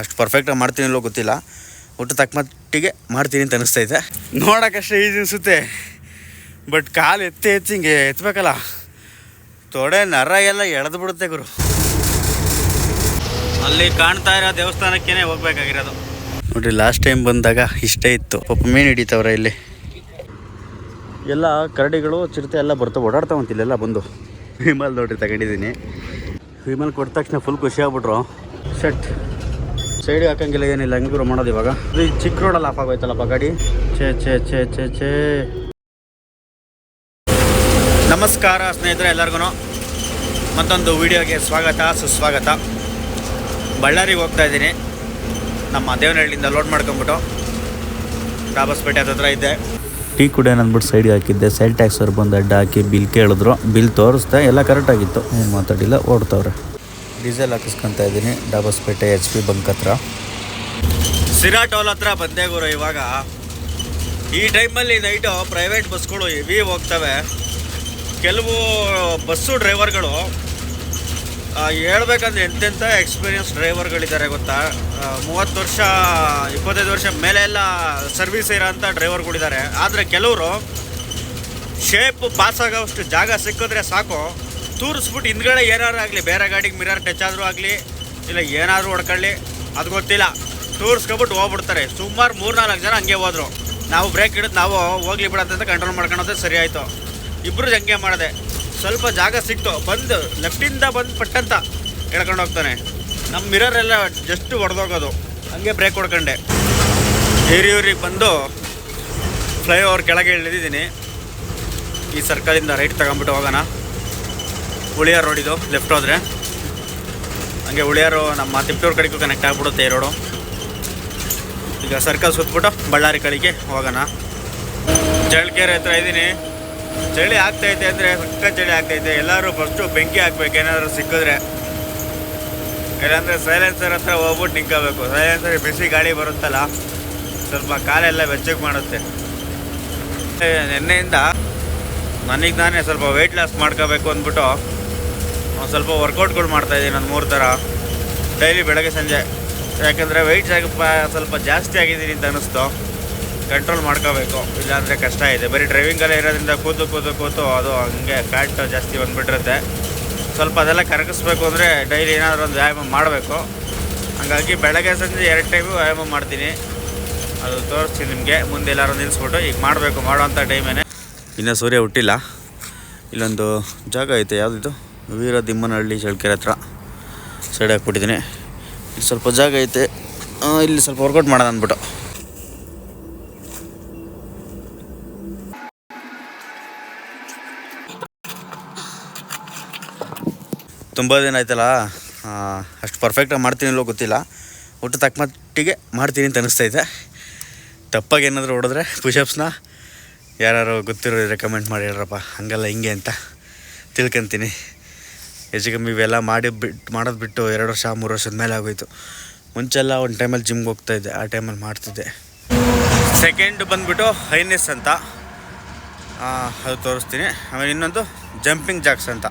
ಅಷ್ಟು ಪರ್ಫೆಕ್ಟಾಗಿ ಮಾಡ್ತೀನಿ ಇಲ್ಲೋ ಗೊತ್ತಿಲ್ಲ. ಒಟ್ಟು ತಕ್ಕಮಟ್ಟಿಗೆ ಮಾಡ್ತೀನಿ ಅಂತ ಅನಿಸ್ತೈತೆ ನೋಡೋಕ್ಕಷ್ಟೇ ಈಜಿ ಅನಿಸುತ್ತೆ. ಬಟ್ ಕಾಲು ಎತ್ತಿ ಎತ್ತಿ ಹಿಂಗೆ ಎತ್ತಬೇಕಲ್ಲ ತೊಡೆ ನರ ಎಲ್ಲ ಎಳೆದು ಬಿಡುತ್ತೆ ಗುರು. ಅಲ್ಲಿ ಕಾಣ್ತಾ ಇರೋ ದೇವಸ್ಥಾನಕ್ಕೇನೆ ಹೋಗ್ಬೇಕಾಗಿರೋದು. ನೋಡ್ರಿ ಲಾಸ್ಟ್ ಟೈಮ್ ಬಂದಾಗ ಇಷ್ಟೇ ಇತ್ತು. ಪಾಪ ಮೀನು ಹಿಡಿತವ್ರೆ ಇಲ್ಲಿ. ಎಲ್ಲ ಕರಡಿಗಳು, ಚಿರತೆ ಎಲ್ಲ ಬರ್ತಾವೆ ಓಡಾಡ್ತಾವಂತಿಲ್ಲ ಎಲ್ಲ ಬಂದು. ವಿಮಲ್ ನೋಡ್ರಿ, ತಗೊಂಡಿದ್ದೀನಿ. ವಿಮಲ್ ಕೊಟ್ಟ ತಕ್ಷಣ ಫುಲ್ ಖುಷಿ ಆಗ್ಬಿಟ್ರು. ಶಟ್ ಸೈಡ್ ಹಾಕಂಗಿಲ್ಲ, ಏನಿಲ್ಲ ಹಂಗಿರು ಮಾಡೋದು ಇವಾಗ. ಅದು ಈ ಚಿಕ್ಕ ರೋಡಲ್ಲಿ ಆಫ್ ಆಗೋಯ್ತಲ್ಲಪ್ಪ ಗಾಡಿ. ಛೇ ಛೇ ಛೇ ಛೇ ಛೇ. ನಮಸ್ಕಾರ ಸ್ನೇಹಿತರೆ ಎಲ್ಲರಿಗೂ ಮತ್ತೊಂದು ವಿಡಿಯೋಗೆ ಸ್ವಾಗತ, ಸುಸ್ವಾಗತ. ಬಳ್ಳಾರಿಗೆ ಹೋಗ್ತಾ ಇದ್ದೀನಿ. ನಮ್ಮ ದೇವನಹಳ್ಳಿಯಿಂದ ಲೋಡ್ ಮಾಡ್ಕೊಂಬಿಟ್ಟು ಡಾಬಸ್ಪೇಟೆ ಹತ್ರ ಇದ್ದೆ. ಟೀ ಕುಡಿಯೋಣ ಅಂದ್ಬಿಟ್ಟು ಸೈಡಿಗೆ ಹಾಕಿದ್ದೆ. ಸೆಲ್ ಟ್ಯಾಕ್ಸ್ ಅವ್ರು ಬಂದು ಅಡ್ಡ ಹಾಕಿ ಬಿಲ್ ಕೇಳಿದ್ರು. ಬಿಲ್ ತೋರಿಸ್ದೆ, ಎಲ್ಲ ಕರೆಕ್ಟಾಗಿತ್ತು ಏನು ಮಾತಾಡಿಲ್ಲ, ಓಡ್ತವ್ರೆ. ಡೀಸೆಲ್ ಹಾಕಿಸ್ಕೊಂತ ಇದ್ದೀನಿ. ಡಾಬಸ್ಪೇಟೆ ಎಚ್ ಪಿ ಬಂಕ್ ಹತ್ರ. ಸಿರಾ ಟೋಲ್ ಹತ್ರ ಬಂದೆ ಗುರು ಇವಾಗ. ಈ ಟೈಮಲ್ಲಿ ನೈಟು ಪ್ರೈವೇಟ್ ಬಸ್ಗಳು ಹೆವಿ ಹೋಗ್ತವೆ. ಕೆಲವು ಬಸ್ಸು ಡ್ರೈವರ್ಗಳು ಹೇಳ್ಬೇಕಂದ್ರೆ ಎಂತೆಂಥ ಎಕ್ಸ್ಪೀರಿಯನ್ಸ್ ಡ್ರೈವರ್ಗಳಿದ್ದಾರೆ ಗೊತ್ತಾ? ಮೂವತ್ತು ವರ್ಷ, ಇಪ್ಪತ್ತೈದು ವರ್ಷ ಮೇಲೆ ಎಲ್ಲ ಸರ್ವಿಸ್ ಇರೋಂಥ ಡ್ರೈವರ್ಗಳಿದ್ದಾರೆ ಆದರೆ ಕೆಲವರು ಶೇಪ್ ಪಾಸ್ ಆಗೋಷ್ಟು ಜಾಗ ಸಿಕ್ಕಿದ್ರೆ ಸಾಕು. ತೂರಿಸ್ಬಿಟ್ಟು ಹಿಂದ್ಗಡೆ ಏನಾರು ಆಗಲಿ, ಬೇರೆ ಗಾಡಿಗೆ ಮಿರರ್ ಟಚ್ ಆದರೂ ಆಗಲಿ, ಇಲ್ಲ ಏನಾದರೂ ಹೊಡ್ಕೊಳ್ಳಿ, ಅದು ಗೊತ್ತಿಲ್ಲ. ತೂರಿಸ್ಕೊಬಿಟ್ಟು ಹೋಗ್ಬಿಡ್ತಾರೆ. ಸುಮಾರು ಮೂರ್ನಾಲ್ಕು ಜನ ಹಂಗೆ ಹೋದ್ರು. ನಾವು ಬ್ರೇಕ್ ಹಿಡಿದು ನಾವು ಹೋಗ್ಲಿ ಬಿಡತ್ತಂತ ಕಂಟ್ರೋಲ್ ಮಾಡ್ಕೊಳೋದು ಸರಿ ಆಯಿತು. ಇಬ್ಬರು ಹಂಗೆ ಮಾಡಿದೆ. ಸ್ವಲ್ಪ ಜಾಗ ಸಿಕ್ತು. ಬಂದು ಲೆಫ್ಟಿಂದ ಬಂದು ಪಟ್ಟಂತ ಎಳ್ಕೊಂಡು ಹೋಗ್ತಾನೆ. ನಮ್ಮ ಮಿರರ್ ಎಲ್ಲ ಜಸ್ಟ್ ಹೊಡೆದೋಗೋದು. ಹಂಗೆ ಬ್ರೇಕ್ ಹೊಡ್ಕೊಂಡೆ. ಹಿರಿಯೂರಿಗೆ ಬಂದು ಫ್ಲೈಓವರ್ ಕೆಳಗೆ ಇಳಿದಿದ್ದೀನಿ. ಈ ಸರ್ಕಲಿಂದ ರೈಟ್ ತಗೊಂಬಿಟ್ಟು ಹೋಗೋಣ. ಉಳಿಯಾರ್ ರೋಡ್ ಇದು ಲೆಫ್ಟ್ ಹೋದರೆ. ಹಂಗೆ ಉಳಿಯಾರು ನಮ್ಮ ತಿಪ್ಪೂರು ಕಡೆಗೂ ಕನೆಕ್ಟ್ ಆಗಿಬಿಡುತ್ತೆ ಈ ರೋಡು ಈಗ ಸರ್ಕಲ್ ಸುತ್ತಬಿಟ್ಟು ಬಳ್ಳಾರಿ ಕಡೆಗೆ ಹೋಗೋಣ. ಚಳ್ಳಕೆರೆ ಹತ್ರ ಇದ್ದೀನಿ ಚಳಿ ಆಗ್ತೈತೆ ಅಂದರೆ ಸಕ್ಕ ಚಳಿ ಆಗ್ತೈತೆ. ಎಲ್ಲರೂ ಫಸ್ಟು ಬೆಂಕಿ ಹಾಕ್ಬೇಕು, ಏನಾದರೂ ಸಿಕ್ಕಿದ್ರೆ. ಇಲ್ಲಾಂದರೆ ಸೈಲೆನ್ಸರ್ ಹತ್ರ ಹೋಗ್ಬಿಟ್ಟು ನಿಂಕೋಬೇಕು ಸೈಲೆನ್ಸರ್ ಬಿಸಿ ಗಾಳಿ ಬರುತ್ತಲ್ಲ, ಸ್ವಲ್ಪ ಕಾಲೆಲ್ಲ ಬೆಚ್ಚಗೆ ಮಾಡುತ್ತೆ. ನಿನ್ನೆಯಿಂದ ನನಗೆ ನಾನೇ ಸ್ವಲ್ಪ ವೆಯ್ಟ್ ಲಾಸ್ ಮಾಡ್ಕೋಬೇಕು ಅಂದ್ಬಿಟ್ಟು ಒಂದು ಸ್ವಲ್ಪ ವರ್ಕೌಟ್ಗಳು ಮಾಡ್ತಾಯಿದ್ದೀನಿ ಒಂದು ಮೂರು ಥರ ಡೈಲಿ ಬೆಳಗ್ಗೆ ಸಂಜೆ. ಯಾಕಂದರೆ ವೆಯ್ಟ್ ಸ್ವಲ್ಪ ಜಾಸ್ತಿ ಆಗಿದ್ದೀನಿ ಅಂತ ಅನ್ನಿಸ್ತು ಕಂಟ್ರೋಲ್ ಮಾಡ್ಕೋಬೇಕು. ಇಲ್ಲಾಂದರೆ ಕಷ್ಟ ಇದೆ. ಬರೀ ಡ್ರೈವಿಂಗಲ್ಲೇ ಇರೋದ್ರಿಂದ ಕೂತು ಕೂತು ಕೂತು ಅದು ಹಂಗೆ ಫ್ಯಾಟ್ ಜಾಸ್ತಿ ಬಂದುಬಿಟ್ಟಿರುತ್ತೆ. ಸ್ವಲ್ಪ ಅದೆಲ್ಲ ಕರಗಿಸ್ಬೇಕು ಅಂದರೆ ಡೈಲಿ ಏನಾದರೂ ಒಂದು ವ್ಯಾಯಾಮ ಮಾಡಬೇಕು. ಹಾಗಾಗಿ ಬೆಳಗ್ಗೆ ಸಂಜೆ ಎರಡು ಟೈಮು ವ್ಯಾಯಾಮ ಮಾಡ್ತೀನಿ. ಅದು ತೋರಿಸ್ತೀನಿ ನಿಮಗೆ. ಮುಂದೆ ಎಲ್ಲರೂ ನಿಲ್ಲಿಸ್ಬಿಟ್ಟು ಈಗ ಮಾಡಬೇಕು. ಮಾಡೋವಂಥ ಟೈಮೇನೆ ಇನ್ನೂ ಸೂರ್ಯ ಹುಟ್ಟಿಲ್ಲ. ಇಲ್ಲೊಂದು ಜಾಗ ಐತೆ, ಯಾವುದಿದು? ವೀರದಿಮ್ಮನಹಳ್ಳಿ ಚಳ್ಕೆರೆ ಹತ್ರ ಸೈಡ್ ಹಾಕ್ಬಿಟ್ಟಿದ್ದೀನಿ. ಇಲ್ಲಿ ಸ್ವಲ್ಪ ಜಾಗ ಐತೆ. ಇಲ್ಲಿ ಸ್ವಲ್ಪ ವರ್ಕೌಟ್ ಮಾಡೋಣ ಅಂದ್ಬಿಟ್ಟು. ತುಂಬ ದಿನ ಆಯ್ತಲ್ಲ? ಅಷ್ಟು ಪರ್ಫೆಕ್ಟಾಗಿ ಮಾಡ್ತೀನಿ ಇಲ್ಲೋ ಗೊತ್ತಿಲ್ಲ. ಒಟ್ಟು ತಕ್ಕಮಟ್ಟಿಗೆ ಮಾಡ್ತೀನಿ ಅಂತ ಅನಿಸ್ತೈತೆ ತಪ್ಪಾಗಿ ಏನಾದರೂ ಹೊಡೆದ್ರೆ ಪುಷಪ್ಸ್ನ ಯಾರು ಗೊತ್ತಿರೋ ರೆಕಮೆಂಡ್ ಮಾಡಿ ಹೇಳ್ರಪ್ಪ. ಹಂಗಲ್ಲ ಹಿಂಗೆ ಅಂತ ತಿಳ್ಕೊಂತೀನಿ. ಹೆಚ್ಚು ಕಮ್ಮಿ ಇವೆಲ್ಲ ಮಾಡಿ ಬಿಟ್ಟು ಮಾಡೋದು ಬಿಟ್ಟು ಎರಡು ವರ್ಷ, ಮೂರು ವರ್ಷದ ಮೇಲೆ ಆಗೋಯ್ತು. ಮುಂಚೆಲ್ಲ ಒಂದು ಟೈಮಲ್ಲಿ ಜಿಮ್ಗೆ ಹೋಗ್ತಾಯಿದ್ದೆ ಆ ಟೈಮಲ್ಲಿ ಮಾಡ್ತಿದ್ದೆ. ಸೆಕೆಂಡ್ ಬಂದುಬಿಟ್ಟು ಹೈನೆಸ್ ಅಂತ. ಅದು ತೋರಿಸ್ತೀನಿ. ಆಮೇಲೆ ಇನ್ನೊಂದು ಜಂಪಿಂಗ್ ಜಾಕ್ಸ್ ಅಂತ.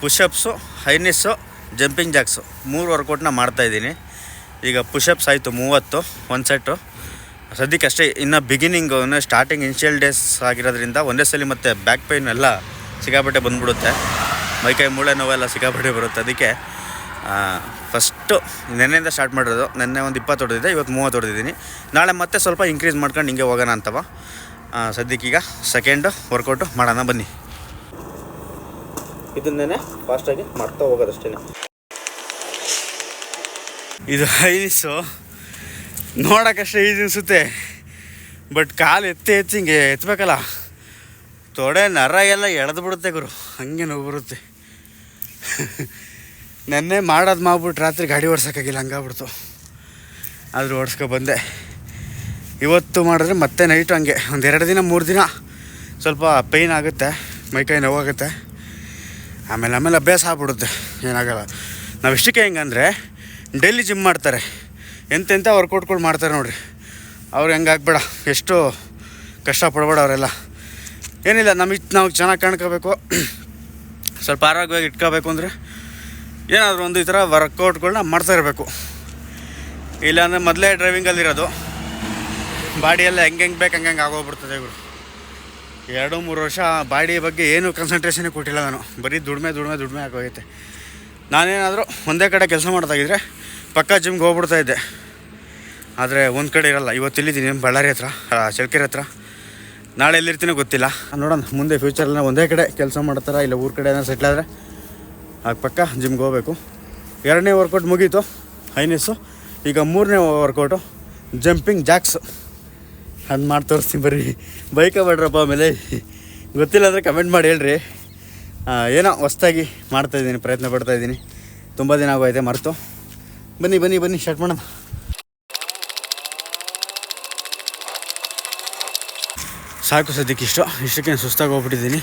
ಪುಷಪ್ಸು ಹೈನೆಸ್ಸು ಜಂಪಿಂಗ್ ಜಾಕ್ಸು ಮೂರು ವರ್ಕೌಟ್ನ ಮಾಡ್ತಾಯಿದ್ದೀನಿ ಈಗ ಪುಷಪ್ಸ್ ಆಯಿತು, ಮೂವತ್ತು ಒಂದು ಸೆಟ್ಟು ಸದ್ಯಕ್ಕೆ ಅಷ್ಟೇ, ಇನ್ನು ಬಿಗಿನಿಂಗು ಅಂದರೆ ಸ್ಟಾರ್ಟಿಂಗ್ ಇನ್ಷಿಯಲ್ ಡೇಸ್ ಆಗಿರೋದ್ರಿಂದ ಒಂದೇ ಸಲ ಮತ್ತು ಬ್ಯಾಕ್ ಪೈನ್ ಎಲ್ಲ ಸಿಕ್ಕಾಪಟ್ಟೆ ಬಂದ್ಬಿಡುತ್ತೆ. ಮೈಕೈ ಮೂಳೆ ನೋವೆಲ್ಲ ಸಿಕ್ಕಾಪಟ್ಟೆ ಬರುತ್ತೆ. ಅದಕ್ಕೆ ಫಸ್ಟು ನೆನ್ನೆಯಿಂದ ಸ್ಟಾರ್ಟ್ ಮಾಡಿರೋದು. ನೆನ್ನೆ ಒಂದು ಇಪ್ಪತ್ತು ಹೊಡೆದಿದ್ದೆ, ಇವತ್ತು ಮೂವತ್ತು ಹೊಡೆದಿದ್ದೀನಿ. ನಾಳೆ ಮತ್ತೆ ಸ್ವಲ್ಪ ಇನ್ಕ್ರೀಸ್ ಮಾಡ್ಕೊಂಡು ಹಿಂಗೆ ಹೋಗೋಣ ಅಂತವ. ಸದ್ಯಕ್ಕೀಗ ಸೆಕೆಂಡು ವರ್ಕೌಟು ಮಾಡೋಣ ಬನ್ನಿ. ಇದನ್ನೇ ಫಾಸ್ಟಾಗಿ ಮಾಡ್ತಾ ಹೋಗೋದಷ್ಟೇ ಇದು ಐನಿಸು ನೋಡೋಕ್ಕಷ್ಟೇ ಈಜಿ ಅನಿಸುತ್ತೆ. ಬಟ್ ಕಾಲು ಎತ್ತಿ ಎತ್ತಿ ಹಿಂಗೆ ಎತ್ತಬೇಕಲ್ಲ ತೊಡೆ ನರ ಎಲ್ಲ ಎಳೆದು ಬಿಡುತ್ತೆ ಗುರು. ಹಂಗೆ ನೋವು ಬರುತ್ತೆ. ನೆನ್ನೆ ಮಾಡೋದು ಮಾಡ್ಬಿಟ್ಟು ರಾತ್ರಿ ಗಾಡಿ ಓಡ್ಸೋಕ್ಕಾಗಿಲ್ಲ, ಹಂಗಾಗ್ಬಿಡ್ತು. ಆದರೂ ಓಡಿಸ್ಕೊ ಬಂದೆ. ಇವತ್ತು ಮಾಡಿದ್ರೆ ಮತ್ತೆ ನೈಟು ಹಂಗೆ. ಒಂದು ಎರಡು ದಿನ, ಮೂರು ದಿನ ಸ್ವಲ್ಪ ಪೈನ್ ಆಗುತ್ತೆ ಮೈಕೈ ನೋವಾಗುತ್ತೆ. ಆಮೇಲೆ ಆಮೇಲೆ ಅಭ್ಯಾಸ ಆಗ್ಬಿಡುತ್ತೆ. ಏನಾಗಲ್ಲ. ನಾವು ಇಷ್ಟಕ್ಕೆ ಹೆಂಗಂದರೆ ಡೈಲಿ ಜಿಮ್ ಮಾಡ್ತಾರೆ. ಎಂತೆಂಥ ವರ್ಕೌಟ್ಗಳು ಮಾಡ್ತಾರೆ ನೋಡಿರಿ. ಅವ್ರು ಹೆಂಗೆ ಆಗ್ಬೇಡ. ಎಷ್ಟು ಕಷ್ಟಪಡ್ಬೇಡ ಅವರೆಲ್ಲ. ಏನಿಲ್ಲ ನಮಗೆ ನಾವು ಚೆನ್ನಾಗಿ ಕಾಣ್ಕೋಬೇಕು. ಸ್ವಲ್ಪ ಆರೋಗ್ಯವಾಗಿ ಇಟ್ಕೋಬೇಕು ಅಂದರೆ ಏನಾದರೂ ಒಂದು ಈ ಥರ ವರ್ಕೌಟ್ಗಳನ್ನ ಮಾಡ್ತಾ ಇರಬೇಕು. ಇಲ್ಲಾಂದರೆ ಮೊದಲೇ ಡ್ರೈವಿಂಗಲ್ಲಿರೋದು. ಬಾಡಿಯೆಲ್ಲ ಹೆಂಗೆ ಹೆಂಗೆ ಬೇಕು ಹಂಗೆ ಆಗೋಗ್ಬಿಡ್ತದೆ ಇವರು ಎರಡು, ಮೂರು ವರ್ಷ ಬಾಡಿ ಬಗ್ಗೆ ಏನು ಕಾನ್ಸಂಟ್ರೇಷನೇ ಕೊಟ್ಟಿಲ್ಲ ನಾನು. ಬರೀ ದುಡಿಮೆ ದುಡಿಮೆ ದುಡಿಮೆ ಆಗೋಗೈತೆ. ನಾನೇನಾದರೂ ಒಂದೇ ಕಡೆ ಕೆಲಸ ಮಾಡ್ತಾಗಿದ್ದರೆ ಪಕ್ಕ ಜಿಮ್ಗೆ ಹೋಗ್ಬಿಡ್ತಾ ಇದ್ದೆ. ಆದರೆ ಒಂದು ಕಡೆ ಇರಲ್ಲ. ಇವತ್ತು ಇಲ್ಲಿದ್ದೀನಿ, ಬಳ್ಳಾರಿ ಹತ್ರ ಚಳ್ಳಕೆರೆ ಹತ್ರ. ನಾಳೆ ಎಲ್ಲಿರ್ತೀನೋ ಗೊತ್ತಿಲ್ಲ. ನೋಡೋಣ, ಮುಂದೆ ಫ್ಯೂಚರಲ್ಲಿ ಒಂದೇ ಕಡೆ ಕೆಲಸ ಮಾಡ್ತಾರ ಇಲ್ಲ ಊರ ಕಡೆ ಏನಾದ್ರು ಸೆಟ್ಲ್ ಆಗ ಪಕ್ಕ ಜಿಮ್ಗೆ ಹೋಗ್ಬೇಕು. ಎರಡನೇ ವರ್ಕೌಟ್ ಮುಗೀತು ಐನೆಸ್ಸು ಈಗ ಮೂರನೇ ವರ್ಕೌಟು ಜಂಪಿಂಗ್ ಜಾಕ್ಸ್ ಅದು ಮಾಡಿ ತೋರಿಸ್ತೀನಿ ಬರ್ರಿ ಬೈಕ ಬೇಡ್ರಪ್ಪ ಆಮೇಲೆ. ಗೊತ್ತಿಲ್ಲ ಅಂದರೆ ಕಮೆಂಟ್ ಮಾಡಿ ಹೇಳ್ರಿ. ಏನೋ ಹೊಸ್ದಾಗಿ ಮಾಡ್ತಾಯಿದ್ದೀನಿ ಪ್ರಯತ್ನ ಪಡ್ತಾಯಿದ್ದೀನಿ ತುಂಬ ದಿನ ಆಗೋಯ್ತೆ ಮರೆತು. ಬನ್ನಿ ಬನ್ನಿ ಬನ್ನಿ ಸ್ಟಾರ್ಟ್ ಮಾಡೋಣ. ಸಾಕು ಸದ್ಯಕ್ಕೆ ಇಷ್ಟು. ಇಷ್ಟಕ್ಕೆ ಸುಸ್ತಾಗಿ ಹೋಗ್ಬಿಟ್ಟಿದ್ದೀನಿ.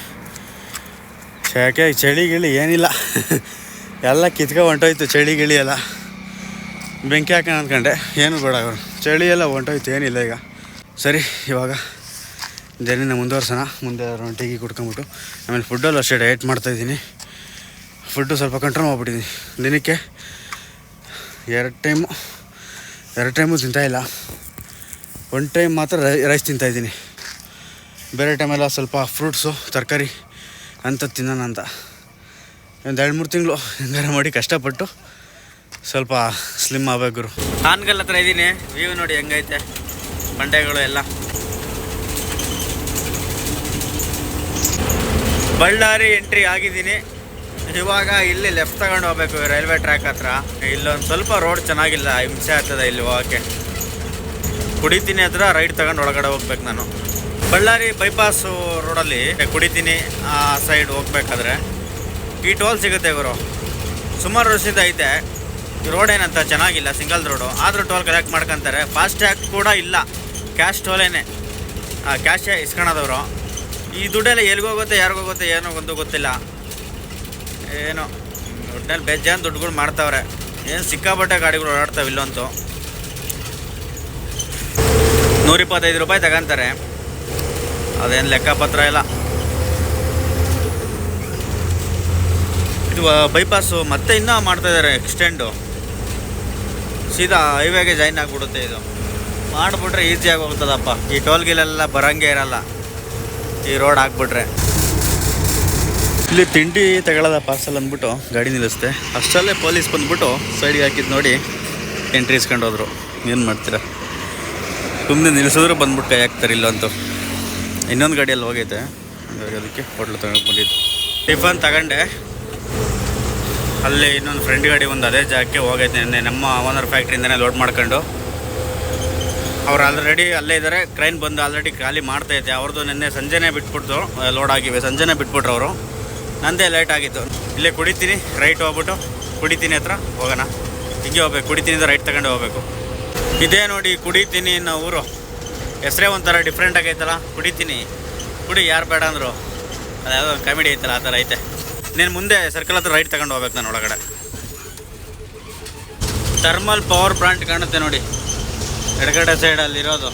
ಯಾಕೆ ಚಳಿ ಗಿಳಿ ಏನಿಲ್ಲ. ಎಲ್ಲ ಕಿತ್ಕೊ ಹೊಂಟೋಯ್ತು ಚಳಿ ಗಿಳಿ ಎಲ್ಲ. ಬೆಂಕಿ ಹಾಕೋಣ ಅಂದ್ಕೊಂಡೆ. ಏನು ಬೇಡ ಅವರು ಚಳಿ ಎಲ್ಲ ಹೊಂಟೋಯ್ತು, ಏನಿಲ್ಲ ಈಗ. ಸರಿ, ಇವಾಗ ಜರ್ನಿನ ಮುಂದುವರ್ಸೋಣ. ಮುಂದೆ ಒಂದು ಟೀಗಿ ಕುಡ್ಕೊಂಬಿಟ್ಟು ಆಮೇಲೆ ಫುಡ್ಡಲ್ಲೂ ಅಷ್ಟೇ ಡಯಟ್ ಮಾಡ್ತಾಯಿದ್ದೀನಿ ಫುಡ್ಡು ಸ್ವಲ್ಪ ಕಂಟ್ರೋಲ್ ಮಾಡ್ಬಿಟ್ಟಿದ್ದೀನಿ. ದಿನಕ್ಕೆ ಎರಡು ಟೈಮು ಎರಡು ಟೈಮು ತಿಂತಾಯಿಲ್ಲ ಒನ್ ಟೈಮ್ ಮಾತ್ರ ರೈಸ್ ತಿಂತಾಯಿದ್ದೀನಿ ಬೇರೆ ಟೈಮೆಲ್ಲ ಸ್ವಲ್ಪ ಫ್ರೂಟ್ಸು ತರಕಾರಿ ಅಂತ ತಿನ್ನೋಣ ಅಂತ. ಒಂದು ಎರಡು ಮೂರು ತಿಂಗಳು ಹೆಂಗಾರ ಮಾಡಿ ಕಷ್ಟಪಟ್ಟು ಸ್ವಲ್ಪ ಸ್ಲಿಮ್ ಆಗಬೇಕು ಗುರು. ಹಾನ್ಗಲ್ ಹತ್ರ ಇದ್ದೀನಿ ವ್ಯೂ ನೋಡಿ ಹೆಂಗೈತೆ. ಬಂಡೆಗಳು ಎಲ್ಲ. ಬಳ್ಳಾರಿ ಎಂಟ್ರಿ ಆಗಿದ್ದೀನಿ. ಇವಾಗ ಇಲ್ಲಿ ಲೆಫ್ಟ್ ತಗೊಂಡು ಹೋಗ್ಬೇಕು ರೈಲ್ವೆ ಟ್ರ್ಯಾಕ್ ಹತ್ರ. ಇಲ್ಲೊಂದು ಸ್ವಲ್ಪ ರೋಡ್ ಚೆನ್ನಾಗಿಲ್ಲ. ಹಿಂಸೆ ಆಗ್ತದೆ ಇಲ್ಲಿ ಹೋಗೋಕ್ಕೆ. ಕುಡಿತೀನಿ ಹತ್ರ ರೈಟ್ ತಗೊಂಡು ಒಳಗಡೆ ಹೋಗ್ಬೇಕು ನಾನು. ಬಳ್ಳಾರಿ ಬೈಪಾಸು ರೋಡಲ್ಲಿ ಕುಡಿತೀನಿ. ಆ ಸೈಡ್ ಹೋಗ್ಬೇಕಾದ್ರೆ ಈ ಟೋಲ್ ಸಿಗುತ್ತೆ ಗುರು. ಸುಮಾರು ವರ್ಷದಿಂದ ಐತೆ. ರೋಡ್ ಏನಂತ ಚೆನ್ನಾಗಿಲ್ಲ ಸಿಂಗಲ್ ರೋಡು ಆದರೂ ಟೋಲ್ ಕಲೆಕ್ಟ್ ಮಾಡ್ಕೊತಾರೆ. ಫಾಸ್ಟ್ ಟ್ಯಾಗ್ ಕೂಡ ಇಲ್ಲ. ಕ್ಯಾಶ್ ಟೋಲೇನೆ ಕ್ಯಾಶೇ ಇಸ್ಕೊಳೋದವರು. ಈ ದುಡ್ಡೆಲ್ಲ ಎಲ್ಲಿಗೋಗುತ್ತೆ ಯಾರಿಗೋಗುತ್ತೆ ಏನೋ ಒಂದು ಗೊತ್ತಿಲ್ಲ. ಏನೋ, ದುಡ್ಡಲ್ಲಿ ಬೇಜಾನ್ ದುಡ್ಡುಗಳು ಮಾಡ್ತಾವ್ರೆ. ಏನು ಸಿಕ್ಕಾಪಟ್ಟೆ ಗಾಡಿಗಳು ಓಡಾಡ್ತಾವೆ ಇಲ್ಲಂತೂ ನೂರಿಪ್ಪತ್ತೈದು ರೂಪಾಯಿ ತಗೊಂತಾರೆ. ಅದೇನು ಲೆಕ್ಕಪತ್ರ ಇಲ್ಲ. ಇದು ಬೈಪಾಸು ಮತ್ತೆ ಇನ್ನೂ ಮಾಡ್ತಾ ಇದ್ದಾರೆ ಎಕ್ಸ್ಟೆಂಡು ಸೀದಾ ಹೈವೇಗೆ ಜಾಯಿನ್ ಆಗಿಬಿಡುತ್ತೆ ಇದು. ಮಾಡಿಬಿಟ್ರೆ ಈಸಿಯಾಗಿ ಹೋಗ್ತದಪ್ಪ ಈ ಟೋಲ್ಗಿಲೆಲ್ಲ ಬರಂಗೇ ಇರಲ್ಲ. ಈ ರೋಡ್ ಹಾಕ್ಬಿಟ್ರೆ. ಇಲ್ಲಿ ತಿಂಡಿ ತಗೊಳ್ಳೋದ ಪಾರ್ಸಲ್ ಅಂದ್ಬಿಟ್ಟು ಗಾಡಿ ನಿಲ್ಲಿಸ್ದೆ. ಅಷ್ಟರಲ್ಲೇ ಪೊಲೀಸ್ ಬಂದ್ಬಿಟ್ಟು ಸೈಡ್ಗೆ ಹಾಕಿದ್ದು ನೋಡಿ ಎಂಟ್ರಿ ಇಸ್ಕೊಂಡು ಹೋದ್ರು ಏನು ಮಾಡ್ತೀರಾ? ಸುಮ್ಮನೆ ನಿಲ್ಲಿಸಿದ್ರು ಬಂದ್ಬಿಟ್ಟು ಕೈ ಹಾಕ್ತಾರೆ ಇಲ್ಲಂತೂ ಇನ್ನೊಂದು ಗಾಡಿಯಲ್ಲಿ ಹೋಗೈತೆ. ಹಾಗಾಗಿ ಅದಕ್ಕೆ ಹೋಟ್ಲು ತಗೊಂಡು ಬಂದಿದ್ದು. ಟಿಫನ್ ತಗೊಂಡೆ. ಅಲ್ಲಿ ಇನ್ನೊಂದು ಫ್ರೆಂಡ್ ಗಾಡಿ ಒಂದು ಅದೇ ಜಾಗಕ್ಕೆ ಹೋಗೈತೆ ನಿನ್ನೆ. ನಮ್ಮ ಓನರ್ ಫ್ಯಾಕ್ಟ್ರಿಯಿಂದನೇ ಲೋಡ್ ಮಾಡ್ಕೊಂಡು. ಅವ್ರು ಆಲ್ರೆಡಿ ಅಲ್ಲೇ ಇದ್ದಾರೆ ಕ್ರೈನ್ ಬಂದು ಆಲ್ರೆಡಿ ಖಾಲಿ ಮಾಡ್ತೈತೆ ಅವ್ರದ್ದು ನಿನ್ನೆ ಸಂಜೆನೇ ಬಿಟ್ಬಿಟ್ಟು ಲೋಡ್ ಆಗಿವೆ. ಸಂಜೆನೇ ಬಿಟ್ಬಿಟ್ರು ಅವರು. ನಂದೇ ಲೇಟ್ ಆಗಿತ್ತು. ಇಲ್ಲೇ ಕುಡಿತೀನಿ ರೈಟ್ ಹೋಗ್ಬಿಟ್ಟು ಕುಡಿತೀನಿ ಹತ್ರ, ಹೋಗೋಣ. ಹಿಂಗೆ ಹೋಗ್ಬೇಕು. ಕುಡಿತೀನಿ ರೈಟ್ ತಗೊಂಡು ಹೋಗ್ಬೇಕು. ಇದೇ ನೋಡಿ ಕುಡಿತೀನಿ ಅನ್ನೋ ಊರು. ಹೆಸರೇ ಒಂಥರ ಡಿಫ್ರೆಂಟ್ ಆಗೈತಲ್ಲ, ಕುಡಿತೀನಿ. ಕುಡಿ, ಯಾರು ಬೇಡ ಅಂದರು. ಅದು ಯಾವುದೋ ಕಾಮಿಡಿ ಐತಲ್ಲ, ಆ ಥರ ಐತೆ. ನೀನು ಮುಂದೆ ಸರ್ಕಲ್ ಹತ್ರ ರೈಟ್ ತಗೊಂಡು ಹೋಗ್ಬೇಕು ನಾನು ಒಳಗಡೆ. ಥರ್ಮಲ್ ಪವರ್ ಪ್ಲಾಂಟ್ ಕಾಣುತ್ತೆ ನೋಡಿ. ಎಡಗಡೆ ಸೈಡಲ್ಲಿ ಇರೋದು.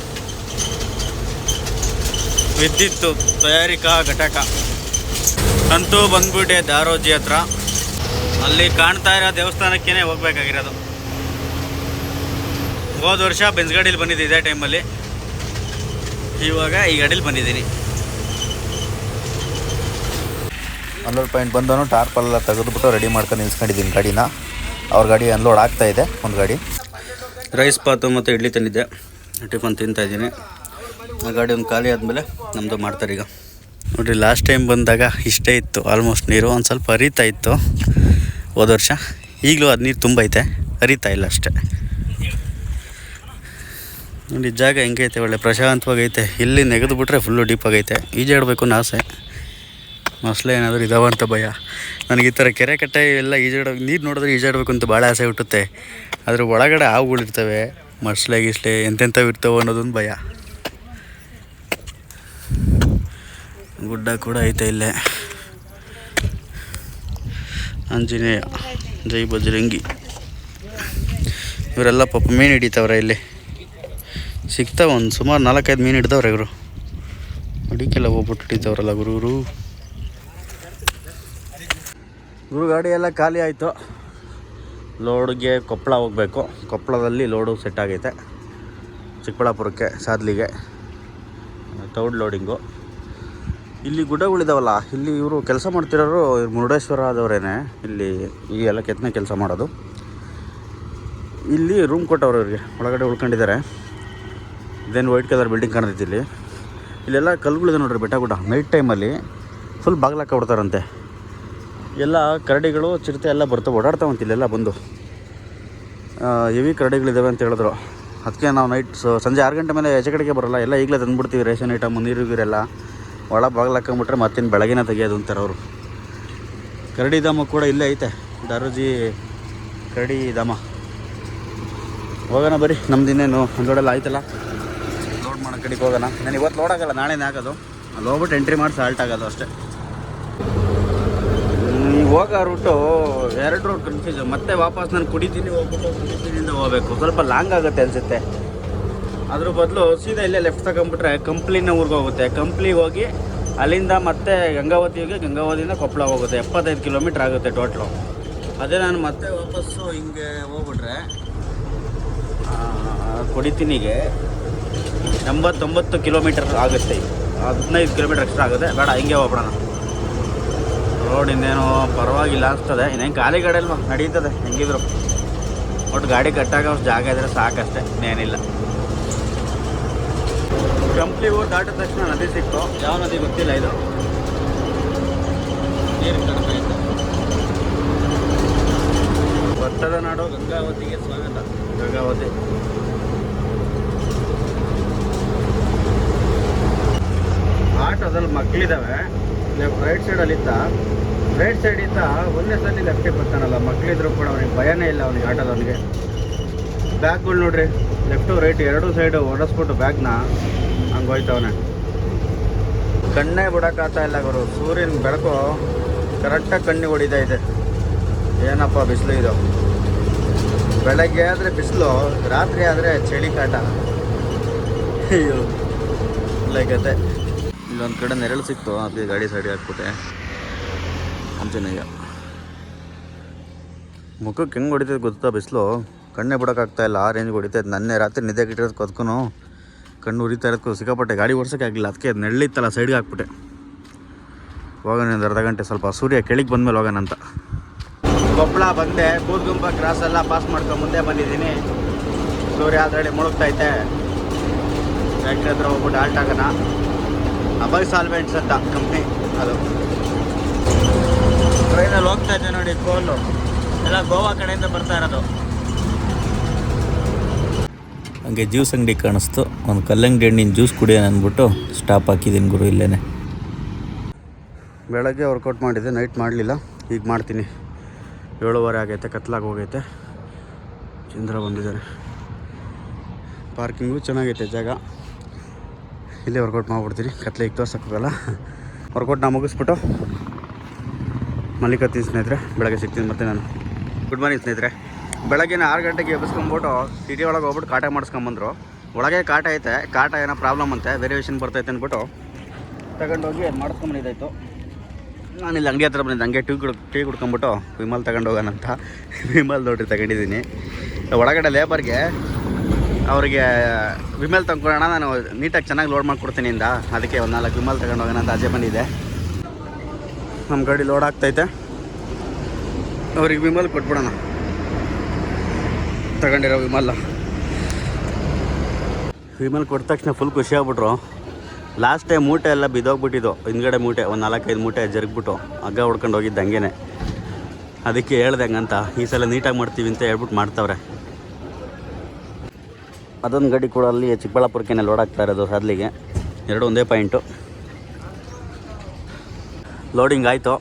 ವಿದ್ಯುತ್ ತಯಾರಿಕಾ ಘಟಕ. ಅಂತೂ ಬಂದ್ಬಿಟ್ಟೆ ದಾರೋಜಿ ಹತ್ರ. ಅಲ್ಲಿ ಕಾಣ್ತಾ ಇರೋ ದೇವಸ್ಥಾನಕ್ಕೇ ಹೋಗ್ಬೇಕಾಗಿರೋದು. ಹೋದ ವರ್ಷ ಬೆನ್ಸ್ ಗಾಡೀಲಿ ಬಂದಿದ್ದೆ ಇದೇ ಟೈಮಲ್ಲಿ ಇವಾಗ ಈ ಗಾಡೀಲಿ ಬಂದಿದ್ದೀನಿ. ಅನ್ಲೋಡ್ ಪಾಯಿಂಟ್ ಬಂದನು ಟಾರ್ಪಲ್ಲ ತೆಗೆದುಬಿಟ್ಟು ರೆಡಿ ಮಾಡ್ಕೊಂಡು ನಿಲ್ಸ್ಕೊಂಡಿದ್ದೀನಿ ಗಾಡಿನ. ಅವ್ರ ಗಾಡಿ ಅನ್ಲೋಡ್ ಆಗ್ತಾ ಇದೆ ಒಂದು ಗಾಡಿ. ರೈಸ್ ಪಾತು ಮತ್ತು ಇಡ್ಲಿ ತಂದಿದ್ದೆ. ಟಿಫನ್ ತಿಂತಾ ಇದ್ದೀನಿ. ಆ ಗಾಡಿ ಒಂದು ಖಾಲಿ ಆದಮೇಲೆ ನಮ್ಮದು ಮಾಡ್ತಾರೆ ಈಗ. ನೋಡಿರಿ ಲಾಸ್ಟ್ ಟೈಮ್ ಬಂದಾಗ ಇಷ್ಟೇ ಇತ್ತು. ಆಲ್ಮೋಸ್ಟ್ ನೀರು ಒಂದು ಸ್ವಲ್ಪ ಹರಿತಾ ಇತ್ತು ಹೋದ ವರ್ಷ. ಈಗಲೂ ಅದು ನೀರು ತುಂಬ ಐತೆ ಹರಿತಾ ಇಲ್ಲ ಅಷ್ಟೇ. ನೋಡಿ, ಜಾಗ ಹೆಂಗೈತೆ, ಒಳ್ಳೆ ಪ್ರಶಾಂತವಾಗೈತೆ ಇಲ್ಲಿ ನೆಗೆದು ಬಿಟ್ರೆ ಫುಲ್ಲು ಡೀಪ್ ಆಗೈತೆ ಈಜಾಡಬೇಕು ಆಸೆ. ಮೊಸಳೆ ಏನಾದರೂ ಇದಾವ ಅಂತ ಭಯ. ನನಗೆ ಈ ಥರ ಕೆರೆ ಕಟ್ಟೆ ಎಲ್ಲ ಈಜಾಡೋ ನೀರು ನೋಡಿದ್ರೆ ಈಜಾಡಬೇಕು ಅಂತ ಭಾಳ ಆಸೆ ಹುಟ್ಟುತ್ತೆ. ಅದ್ರ ಒಳಗಡೆ ಹಾವುಗಳಿರ್ತವೆ ಮೊಸಳೆ ಗಿಸ್ಲೆ ಎಂತೆಂಥವು ಇರ್ತವೆ ಅನ್ನೋದೊಂದು ಭಯ. ಗುಡ್ಡ ಕೂಡ ಐತೆ ಇಲ್ಲೇ. ಆಂಜನೇಯ, ಜೈ ಬಜರಂಗಿ ಇವರೆಲ್ಲ ಪಾಪ ಮೀನು ಹಿಡಿತಾವ್ರೆ ಇಲ್ಲಿ. ಸಿಗ್ತಾವ ಒಂದು ಸುಮಾರು ನಾಲ್ಕೈದು ಮೀನು ಹಿಡ್ದವ್ರೆ ಇವರು. ಅಡಿಕೆಲ್ಲ ಹೋಗ್ಬಿಟ್ಟು ಹಿಡಿತಾವ್ರಲ್ಲ ಗುರುರು ಗುರು. ಗಾಡಿ ಎಲ್ಲ ಖಾಲಿ ಆಯಿತು. ಲೋಡ್ಗೆ ಕೊಪ್ಪಳ ಹೋಗಬೇಕು. ಕೊಪ್ಪಳದಲ್ಲಿ ಲೋಡು ಸೆಟ್ ಆಗೈತೆ. ಚಿಕ್ಕಬಳ್ಳಾಪುರಕ್ಕೆ, ಸಾದ್ಲಿಗೆ. ತೌಡ್ ಲೋಡಿಂಗು. ಇಲ್ಲಿ ಗುಡ್ಡಗಳಿದಾವಲ್ಲ ಇಲ್ಲಿ ಇವರು ಕೆಲಸ ಮಾಡ್ತಿರೋರು ಮುರುಡೇಶ್ವರ ಆದವರೇನೆ ಇಲ್ಲಿ ಈ ಎಲ್ಲ ಕೆತ್ತನೆ ಕೆಲಸ ಮಾಡೋದು. ಇಲ್ಲಿ ರೂಮ್ ಕೊಟ್ಟವ್ರು ಇವರಿಗೆ, ಒಳಗಡೆ ಉಳ್ಕೊಂಡಿದ್ದಾರೆ. ಇದೇನು ವೈಟ್ ಕಲರ್ ಬಿಲ್ಡಿಂಗ್ ಕಾಣ್ತೈತಿ ಇಲ್ಲಿ. ಇಲ್ಲೆಲ್ಲ ಕಲ್ಲುಗಳಿದೆ ನೋಡ್ರಿ ಬೆಟ್ಟ ಗುಡ್ಡ. ನೈಟ್ ಟೈಮಲ್ಲಿ ಫುಲ್ ಬಾಗ್ಲಾಕ ಬಿಡ್ತಾರಂತೆ ಎಲ್ಲ ಕರಡಿಗಳು, ಚಿರತೆ ಎಲ್ಲ ಬರ್ತವೆ ಓಡಾಡ್ತಾವಂತೆ ಇಲ್ಲೆಲ್ಲ ಬಂದು. ಹೆವಿ ಕರಡಿಗಳಿದ್ದಾವೆ ಅಂತ ಹೇಳಿದ್ರು. ಅದಕ್ಕೆ ನಾವು ನೈಟ್ ಸಂಜೆ ಆರು ಗಂಟೆ ಮೇಲೆ ಹೆಚ್ಚು ಕಡೆಗೆ ಬರೋಲ್ಲ. ಎಲ್ಲ ಈಗಲೇ ತಂದುಬಿಡ್ತೀವಿ ರೇಷನ್ ಐಟಮ್ ನೀರು ಗೀರೆಲ್ಲ ಒಳ ಬಾಗಿಲು ಮತ್ತಿನ ಬೆಳಗಿನ ತೆಗಿಯೋದು ಅಂತಾರೆ ಅವರು. ಕರಡಿ ಧಾಮ ಕೂಡ ಇಲ್ಲೇ ಐತೆ. ದಾರೋಜಿ ಕರಡಿ ಧಾಮ. ಹೋಗೋಣ ಬರೀ. ನಮ್ದು ಇನ್ನೇನು ಒಂದೊಡೆಲ್ಲ ಆಯ್ತಲ್ಲ? ಲೋಡ್ ಮಾಡೋ ಕಡೆಗೆ ಹೋಗೋಣ. ನಾನು ಇವತ್ತು ಲೋಡ್ ಆಗಲ್ಲ, ನಾಳೆನೇ ಆಗೋದು. ಅಲ್ಲಿ ಹೋಗ್ಬಿಟ್ಟು ಎಂಟ್ರಿ ಮಾಡಿ ಸಾಲ್ಟ್ ಆಗೋದು ಅಷ್ಟೇ. ಹೋಗೋ ರೂಟು ಎರಡು ರೂಟ್ ಕನ್ಫ್ಯೂಸ್ ಮತ್ತೆ ವಾಪಸ್ ನಾನು ಕುಡಿತೀನಿ, ಹೋಗ್ಬಿಟ್ಟು ಕುಡಿತೀನಿಂದ ಹೋಗ್ಬೇಕು. ಸ್ವಲ್ಪ ಲಾಂಗ್ ಆಗುತ್ತೆ ಅನಿಸುತ್ತೆ. ಅದ್ರ ಬದಲು ಸೀದಾ ಇಲ್ಲೇ ಲೆಫ್ಟ್ ತಗೊಂಬಿಟ್ರೆ ಕಂಪ್ಲಿನ ಊರಿಗೆ ಹೋಗುತ್ತೆ. ಕಂಪ್ಲಿಗೆ ಹೋಗಿ ಅಲ್ಲಿಂದ ಮತ್ತೆ ಗಂಗಾವತಿ ಹೋಗಿ ಗಂಗಾವತಿಯಿಂದ ಕೊಪ್ಪಳ ಹೋಗುತ್ತೆ. ಎಪ್ಪತ್ತೈದು ಕಿಲೋಮೀಟ್ರ್ ಆಗುತ್ತೆ ಟೋಟ್ಲು ಅದೇ ನಾನು ಮತ್ತೆ ವಾಪಸ್ಸು ಹಿಂಗೆ ಹೋಗ್ಬಿಟ್ರೆ ಕುಡಿತಿನಿಗೆ ಎಂಬತ್ತೊಂಬತ್ತು ಕಿಲೋಮೀಟರ್ ಆಗುತ್ತೆ. ಹದಿನೈದು ಕಿಲೋಮೀಟರ್ ಎಕ್ಸ್ಟ್ರಾ ಆಗುತ್ತೆ. ಬೇಡ, ಹಿಂಗೆ ಹೋಗ್ಬಿಡೋಣ. ರೋಡ್ ಇನ್ನೇನು ಪರವಾಗಿಲ್ಲ ಅನಿಸ್ತದೆ. ಇನ್ನೇನು ಖಾಲಿ ಗಾಡಿ ಅಲ್ವಾ? ನಡೀತದೆ. ಹೆಂಗಿದ್ರು. ಒಟ್ಟು ಗಾಡಿ ಕಟ್ಟಾಗ ಅಷ್ಟು ಜಾಗ ಇದ್ರೆ ಸಾಕಷ್ಟೇ. ಇನ್ನೇನಿಲ್ಲ. ಕಂಪ್ಲಿ ಊರು ದಾಟಿದ ತಕ್ಷಣ ನದಿ ಸಿಕ್ತು. ಯಾವ ನದಿ ಗೊತ್ತಿಲ್ಲ ಇದು? ನೀರು ಭತ್ತದ ನಾಡು ಗಂಗಾವತಿಗೆ ಸ್ವಾಗತ. ಗಂಗಾವತಿ. ಮಕ್ಕಳಿದ್ದಾವೆ. ಲೆಫ್ಟ್ ರೈಟ್ ಸೈಡಲ್ಲಿ ಇದ್ದ ರೈಟ್ ಸೈಡ್ ಇದ್ದ ಒಂದೇ ಸಲ ಲೆಫ್ಟಿಗೆ ಬರ್ತಾನಲ್ಲ, ಮಕ್ಕಳಿದ್ರು ಕೂಡ ಅವ್ನಿಗೆ ಭಯನೇ ಇಲ್ಲ ಅವನಿಗೆ ಆಟೋದವನಿಗೆ ಬ್ಯಾಗ್ಗಳು ನೋಡ್ರಿ ಲೆಫ್ಟು ರೈಟ್ ಎರಡೂ ಸೈಡು ಓಡಿಸ್ಬಿಟ್ಟು ಬ್ಯಾಗ್ನ ಹಂಗೆ ಹೋಯ್ತವನೆ. ಕಣ್ಣೇ ಬಿಡೋಕ್ಕಾಗ್ತಾ ಇಲ್ಲ ಗುರು, ಸೂರ್ಯನ ಬೆಳಕು ಕರೆಕ್ಟಾಗಿ ಕಣ್ಣಿಗೆ ಹೊಡಿತಾ ಇದೆ. ಏನಪ್ಪ ಬಿಸಿಲು ಇದು? ಬೆಳಗ್ಗೆ ಆದರೆ ಬಿಸಿಲು, ರಾತ್ರಿ ಆದರೆ ಚಳಿ ಕಾಟ. ಅಯ್ಯೋ ಲೈಕತೆ ಇಲ್ಲೊಂದು ಕಡೆ ನೆರಳು ಸಿಕ್ತು. ಅದಕ್ಕೆ ಗಾಡಿ ಸೈಡಿ ಹಾಕ್ಬಿಟ್ಟೆ. ಅಂಚನೆಗೆ ಮುಖಕ್ಕೆ ಹೆಂಗೆ ಹೊಡಿತೈತೆ ಗೊತ್ತಾ ಬಿಸಿಲು? ಕಣ್ಣೇ ಬಿಡೋಕ್ಕಾಗ್ತಾ ಇಲ್ಲ. ಆ ರೇಂಜ್ ಹೊಡಿತೈತೆ. ನನ್ನೆ ರಾತ್ರಿ ನಿದ್ದೆ ಇಟ್ಟಿರೋದು ಕೊದ್ಕೂ ಕಣ್ಣು ಉರಿತಾ ಇರೋದು ಸಿಕ್ಕಾಪಟ್ಟೆ ಗಾಡಿ ಓಡ್ಸೋಕೆ ಆಗಲಿಲ್ಲ. ಅದಕ್ಕೆ ನೆರಳಿತ್ತಲ್ಲ, ಸೈಡ್ಗೆ ಹಾಕ್ಬಿಟ್ಟೆ. ಹೋಗೋಣ ಒಂದು ಅರ್ಧ ಗಂಟೆ. ಸ್ವಲ್ಪ ಸೂರ್ಯ ಕೆಳಗೆ ಬಂದಮೇಲೆ ಹೋಗೋಣ ಅಂತ. ಕೊಪ್ಪಳ ಬಂದೆ. ಕೂದ್ಗುಂಬ ಕ್ರಾಸ್ ಎಲ್ಲ ಪಾಸ್ ಮಾಡ್ಕೊಂಡು ಮುಂದೆ ಬಂದಿದ್ದೀನಿ. ಸೂರ್ಯ ಅದರಲ್ಲಿ ಮುಳುಗ್ತೈತೆ ಫ್ಯಾಕ್ಟ್ರಿ ಹತ್ರ ಹೋಗ್ಬಿಟ್ಟು ಆಲ್ಟ್ ಆಗೋಣ. ಅಬೈ ಸಾಲ್ವೆಂಟ್ಸ್ ಅಂತ ಕಂಪ್ನಿ ಅದು ಟ್ರೈನಲ್ಲಿ ಹೋಗ್ತಾ ಇದ್ದೆ ನೋಡಿ ಕೋಲು. ಎಲ್ಲ ಗೋವಾ ಕಡೆಯಿಂದ ಬರ್ತಾ ಇರೋದು. ಹಂಗೆ ಜ್ಯೂಸ್ ಅಂಗಡಿ ಕಾಣಿಸ್ತು. ಒಂದು ಕಲ್ಲಂಗಡಿ ಹಣ್ಣಿನ ಜ್ಯೂಸ್ ಕುಡಿಯೋಣ ಅಂದ್ಬಿಟ್ಟು ಸ್ಟಾಪ್ ಹಾಕಿದ್ದೀನಿ ಗುರು ಇಲ್ಲೇ ಬೆಳಗ್ಗೆ ವರ್ಕೌಟ್ ಮಾಡಿದ್ದೆ ನೈಟ್ ಮಾಡಲಿಲ್ಲ. ಈಗ ಮಾಡ್ತೀನಿ. ಏಳುವರೆ ಆಗೈತೆ ಕತ್ಲಾಗಿ ಹೋಗೈತೆ. ಚಂದ್ರ ಬಂದಿದ್ದಾರೆ ಪಾರ್ಕಿಂಗು ಚೆನ್ನಾಗೈತೆ ಜಾಗ. ಇಲ್ಲೇ ವರ್ಕೌಟ್ ಮಾಡಿಬಿಡ್ತೀರಿ. ಕತ್ಲೆ ಈಗ ತೋರ್ಸೋಕ್ಕಾಗಲ್ಲ ವರ್ಕೌಟ್ ನಾ ಮುಗಿಸ್ಬಿಟ್ಟು ಮಲ್ಲಿಕತ್ತೀನಿ ಸ್ನೇಹಿತರೆ, ಬೆಳಗ್ಗೆ ಸಿಗ್ತೀನಿ ಮತ್ತೆ ನಾನು. ಗುಡ್ ಮಾರ್ನಿಂಗ್ ಸ್ನೇಹಿತರೆ. ಬೆಳಗ್ಗೆನ ಆರು ಗಂಟೆಗೆ ಎಬ್ಬಿಸ್ಕೊಂಬಿಟ್ಟು ಸಿಟಿ ಒಳಗೆ ಹೋಗ್ಬಿಟ್ಟು ಕಾಟ ಮಾಡಿಸ್ಕೊಂಬಂದ್ರು. ಒಳಗೆ ಕಾಟ ಐತೆ, ಕಾಟ ಏನೋ ಪ್ರಾಬ್ಲಮ್ ಅಂತೆ ವೇರಿಯೇಷನ್ ಬರ್ತೈತೆ ಅಂದ್ಬಿಟ್ಟು ತಗೊಂಡೋಗಿ ಅದು ಮಾಡಿಸ್ಕೊಂಬಂದಿದ್ದಾಯ್ತು ನಾನು ಇಲ್ಲಿ ಅಂಗಡಿ ಹತ್ರ ಬಂದಿದ್ದೆ, ಹಂಗೆ ಟೀ ಕುಡ್, ಟೀ ಕುಡ್ಕೊಂಬಿಟ್ಟು ವಿಮಲ್ ತಗೊಂಡು ಹೋಗೋಣಂತ ವಿಮಲ್ ನೋಡ್ರಿ ತಗೊಂಡಿದ್ದೀನಿ. ಒಳಗಡೆ ಲೇಬರ್ಗೆ ಅವರಿಗೆ ವಿಮಲ್ ತಂದ್ಕೊಡೋಣ, ನಾನು ನೀಟಾಗಿ ಚೆನ್ನಾಗಿ ಲೋಡ್ ಮಾಡಿಕೊಡ್ತೀನಿ ಇಂದ. ಅದಕ್ಕೆ ಒಂದು ನಾಲ್ಕು ವಿಮಲ್ ತಗೊಂಡು ಹೋಗೋಣ ಅಂತ ಆಚೆ ಬಂದಿದೆ. ನಮ್ಮ ಗಾಡಿ ಲೋಡ್ ಆಗ್ತೈತೆ. ಅವ್ರಿಗೆ ವಿಮಲ್ ಕೊಟ್ಬಿಡೋಣ. ತಗೊಂಡಿರೋ ವಿಮಲ್. ವಿಮಲ್ ಕೊಟ್ಟ ತಕ್ಷಣ ಫುಲ್ ಖುಷಿ ಆಗ್ಬಿಟ್ರು. ಲಾಸ್ಟ್ ಟೈಮ್ ಮೂಟೆ ಎಲ್ಲ ಬಿದ್ದೋಗ್ಬಿಟ್ಟಿದ್ದು. ಹಿಂದ್ಗಡೆ ಮೂಟೆ, ಒಂದು ನಾಲ್ಕೈದು ಮೂಟೆ ಜರುಗ್ಬಿಟ್ಟು ಹಗ್ಗ ಹೊಡ್ಕೊಂಡು ಹೋಗಿದ್ದು ಅದಕ್ಕೆ ಹೇಳ್ದೆ ಹಂಗಂತ, ಈ ಸಲ ನೀಟಾಗಿ ಮಾಡ್ತೀವಿ ಅಂತ ಹೇಳ್ಬಿಟ್ಟು ಮಾಡ್ತಾವ್ರೆ. ಅದೊಂದು ಗಾಡಿ ಕೂಡ ಅಲ್ಲಿ ಚಿಕ್ಕಬಳ್ಳಾಪುರಕ್ಕೇನೆ ಲೋಡ್ ಆಗ್ತಾ ಇರೋದು ಸಾದ್ಲಿಗೆ. ಎರಡು ಒಂದೇ ಪಾಯಿಂಟು ಲೋಡಿಂಗ್ ಆಯಿತು.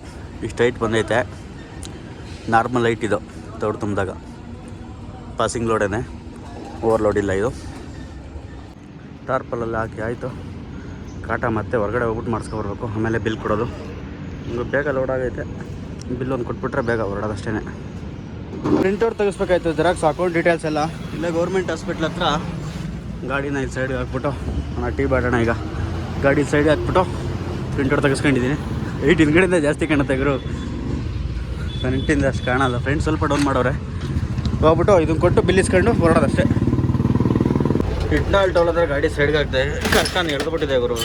ಇಷ್ಟು ಹೈಟ್ ಬಂದೈತೆ. ನಾರ್ಮಲ್ ಹೈಟ್ ಇದು. ತೋಡು ತುಂಬಿದಾಗ. ಪಾಸಿಂಗ್ ಲೋಡೇನೆ ಓವರ್ಲೋಡ್ ಇಲ್ಲ ಇದು. ಟಾರ್ಪಲಲ್ಲಿ ಹಾಕಿ ಆಯಿತು. ಕಾಟ ಮತ್ತೆ ಹೊರಗಡೆ ಹೋಗ್ಬಿಟ್ಟು ಮಾಡಿಸ್ಕೊಬರ್ಬೇಕು ಆಮೇಲೆ ಬಿಲ್ ಕೊಡೋದು. ಬೇಗ ಲೋಡ್ ಆಗೈತೆ. ಬಿಲ್ ಒಂದು ಕೊಟ್ಬಿಟ್ರೆ ಬೇಗ ಹೊರಡೋದು ಅಷ್ಟೇ ಪ್ರಿಂಟೌಟ್ ತೆಗಿಸ್ಬೇಕಾಯ್ತು ಜೆರಾಕ್ಸ್ ಅಕೌಂಟ್ ಡೀಟೇಲ್ಸ್ ಎಲ್ಲ. ಇಲ್ಲೇ ಗೌರ್ಮೆಂಟ್ ಹಾಸ್ಪಿಟ್ಲ್ ಹತ್ರ. ಗಾಡಿನ ಇಲ್ಲಿ ಸೈಡ್ಗೆ ಹಾಕ್ಬಿಟ್ಟು ನಾನು ಟೀ ಬಾಡೋಣ ಈಗ. ಗಾಡಿ ಸೈಡ್ಗೆ ಹಾಕ್ಬಿಟ್ಟು ಪ್ರಿಂಟೌಟ್ ತೆಗಿಸ್ಕೊಂಡಿದ್ದೀನಿ ಏಯ್ಟ್ ಹಿಂದ್ಗಡೆಯಿಂದ ಜಾಸ್ತಿ ಕಾಣುತ್ತೆ, ಗುರು. ಫ್ರಂಟಿಂದ ಅಷ್ಟು ಕಾಣಲ್ಲ. ಫ್ರೆಂಡ್ಸ್ ಸ್ವಲ್ಪ ಡೌನ್ ಮಾಡೋರೆ. ಹೋಗ್ಬಿಟ್ಟು ಇದನ್ನು ಕೊಟ್ಟು ಬಿಲ್ಲಿಸ್ಕೊಂಡು ಹೊರಡೋದಷ್ಟೇ. ಇಟ್ನಾಳ್ ಟೋಲ್ ಹತ್ರ ಗಾಡಿ ಸೈಡ್ಗೆ ಆಗ್ತದೆ ಕರ್ಕೊಂಡು ಎಳ್ದುಬಿಟ್ಟಿದೆ ಗುರು.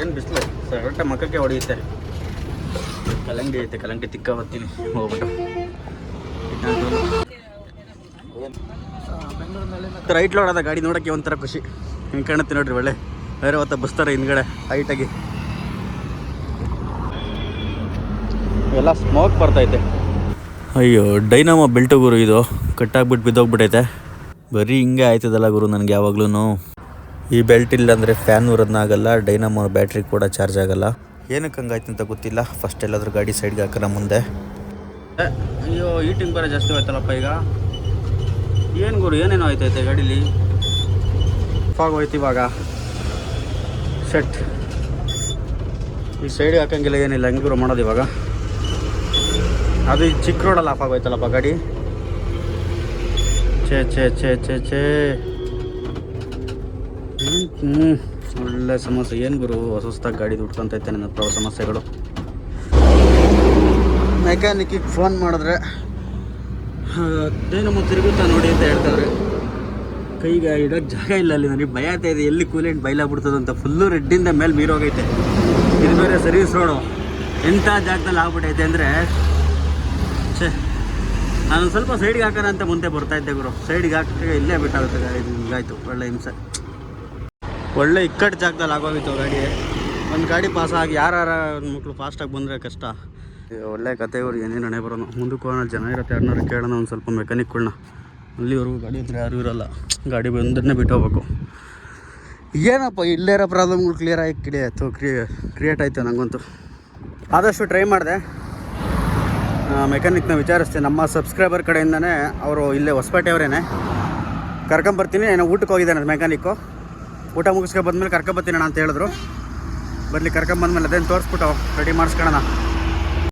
ಏನು ಬಿಸಿಲು. ಸರಟ ಮಕ್ಕಕ್ಕೆ ಹೊಡೆಯುತ್ತೆ. ಕಲಂಗಡಿ ಐತೆ, ಕಲಂಗಡಿ ತಿಕ್ಕ ಬರ್ತೀನಿ. ಹೋಗ್ಬಿಟ್ಟು. ರೈಟ್ ಲೋಡ್ ಆದ ಗಾಡಿ ನೋಡೋಕ್ಕೆ ಒಂಥರ ಖುಷಿ. ಹಿಂಗೆ ಕಾಣುತ್ತೆ ನೋಡ್ರಿ ಒಳ್ಳೆ. ಬೇರೆ ಹೊತ್ತ ಬಸ್ತಾರೆ ಹಿಂದ್ಗಡೆ ಹೈಟಾಗಿ ಎಲ್ಲ ಸ್ಮೋಕ್ ಬರ್ತೈತೆ. ಅಯ್ಯೋ ಡೈನಮೋ ಬೆಲ್ಟು ಗುರು ಇದು. ಕಟ್ಟಾಗ್ಬಿಟ್ಟು ಬಿದ್ದೋಗ್ಬಿಟ್ಟೈತೆ ಬರೀ ಹಿಂಗೆ ಆಯ್ತದಲ್ಲ ಗುರು ನನಗೆ ಯಾವಾಗ್ಲೂ ಈ ಬೆಲ್ಟ್ ಇಲ್ಲ ಅಂದರೆ ಫ್ಯಾನ್ ಉರೋದನ್ನಾಗಲ್ಲ ಡೈನಮೋ ಬ್ಯಾಟ್ರಿ ಕೂಡ ಚಾರ್ಜ್ ಆಗಲ್ಲ. ಏನಕ್ಕೆ ಹಂಗಾಯ್ತು ಅಂತ ಗೊತ್ತಿಲ್ಲ. ಫಸ್ಟ್ ಎಲ್ಲಾದರೂ ಗಾಡಿ ಸೈಡ್ಗೆ ಹಾಕೋಣ ಮುಂದೆ. ಅಯ್ಯೋ ಈಟಿಂಗ್ ಬೇರೆ ಜಾಸ್ತಿ ಹೋಯ್ತಲ್ಲಪ್ಪ ಈಗ. ಏನು ಗುರು, ಏನೇನೋ ಆಯ್ತೈತೆ ಗಾಡೀಲಿ? ಫಾಗ್ ಹೋಯ್ತು ಇವಾಗ. ಶೆಟ್ ಈ ಸೈಡಿಗೆ ಹಾಕಂಗಿಲ್ಲ, ಏನಿಲ್ಲ, ಹಂಗೆ ಗುರು ಮಾಡೋದು ಇವಾಗ? ಅದು ಈ ಚಿಕ್ಕ ರೋಡಲ್ಲಿ ಆಫ್ ಆಗೋಯ್ತಲ್ಲಪ್ಪ ಗಾಡಿ? ಛೇ ಛೇ ಛೇ ಛೇ ಛೇ. ಹ್ಞೂ ಒಳ್ಳೆ ಸಮಸ್ಯೆ. ಏನು ಗುರು, ಹೊಸ ಹೊಸದಾಗಿ ಗಾಡಿ ದುಡ್ಕೊಂತೈತೆ ನನ್ನ ಸಮಸ್ಯೆಗಳು? ಮೆಕ್ಯಾನಿಕ್ಕಿಗೆ ಫೋನ್ ಮಾಡಿದ್ರೆ ಅದೇನಮ್ಮ ತಿರುಗುತ್ತಾ ನೋಡಿ ಅಂತ ಹೇಳ್ತಾರೆ ಕೈಗೆ ಇಡೋಕ್ಕೆ ಜಾಗ ಇಲ್ಲ ಅಲ್ಲಿ, ನನಗೆ ಭಯ ಇದೆ. ಎಲ್ಲಿ ಕೂಲೆಂಟ್ ಬೈಲಾಗ್ಬಿಡ್ತದೆ ಅಂತ. ಫುಲ್ಲು ರೆಡ್ಡಿಂದ ಮೇಲೆ ಮೀರೋಗೈತೆ ಇದು ಬೇರೆ ಸರ್ವಿಸ್ ರೋಡು. ಎಂಥ ಜಾಗದಲ್ಲಿ ಆಗ್ಬಿಟ್ಟೈತೆ ಅಂದರೆ, ಛೇ ನಾನು ಸ್ವಲ್ಪ ಸೈಡ್ಗೆ ಹಾಕೋಣ ಅಂತ ಮುಂದೆ ಬರ್ತಾ ಇದ್ದೆ ಗುರು. ಸೈಡ್ಗೆ ಹಾಕಿ ಇಲ್ಲೇ ಬಿಟ್ಟಾಗುತ್ತೆ. ಗಾಡಿ ಹಿಂಗಾಯ್ತು. ಒಳ್ಳೆ ಹಿಂಸೆ. ಒಳ್ಳೆ ಇಕ್ಕಟ್ಟು ಜಾಗದಲ್ಲಿ ಆಗೋಗಿತ್ತು ಗಾಡಿ. ಒಂದು ಗಾಡಿ ಪಾಸ್ ಆಗಿ ಯಾರು ಮಕ್ಕಳು ಫಾಸ್ಟಾಗಿ ಬಂದರೆ ಕಷ್ಟ. ಒಳ್ಳೆ ಕತೆ ಇವ್ರು ಏನೇನು ಹಣೆ ಬರೋನು. ಮುಂದಕ್ಕೆ ಹೋಗೋಣ ಜನ ಇರುತ್ತೆ ಯಾರನ್ನಾರು ಕೇಳೋಣ, ಒಂದು ಸ್ವಲ್ಪ ಮೆಕ್ಯಾನಿಕ್ಗಳನ್ನ ಅಲ್ಲಿವರೆಗೂ ಗಾಡಿ ಇದ್ರೆ ಯಾರೂ ಇರೋಲ್ಲ. ಗಾಡಿ ಬಂದ್ರೆ ಬಿಟ್ಟು ಹೋಗ್ಬೇಕು ಏನಪ್ಪ, ಇಲ್ಲೇ ಇರೋ ಪ್ರಾಬ್ಲಮ್ಗಳು ಕ್ಲಿಯರ್ ಆಗಿ ಕ್ರಿಯೇಟ್ ಕ್ರಿಯೇ ಕ್ರಿಯೇಟ್ ಆಯಿತು ನನಗಂತೂ ಆದಷ್ಟು ಟ್ರೈ ಮಾಡಿದೆ. ಮೆಕ್ಯಾನಿಕ್ನ ವಿಚಾರಿಸ್ತೀನಿ ನಮ್ಮ ಸಬ್ಸ್ಕ್ರೈಬರ್ ಕಡೆಯಿಂದನೇ ಅವರು ಇಲ್ಲೇ ಹೊಸಪೇಟೆಯವರೇನೆ ಕರ್ಕೊಂಬರ್ತೀನಿ ಏನೋ ಊಟಕ್ಕೆ ಹೋಗಿದ್ದಾನೆ ಮೆಕ್ಯಾನಿಕ್ಕು ಊಟ ಮುಗಿಸ್ಕೊಂಡು ಬಂದಮೇಲೆ ಕರ್ಕೊಂಬರ್ತೀನಿ ಅಣ್ಣ ಅಂತ ಹೇಳಿದ್ರು. ಬರಲಿ ಕರ್ಕೊಂಬಂದ್ಮೇಲೆ ಅದೇನು ತೋರಿಸ್ಬಿಟ್ಟು ರೆಡಿ ಮಾಡಿಸ್ಕೊಳ್ಳೋಣ.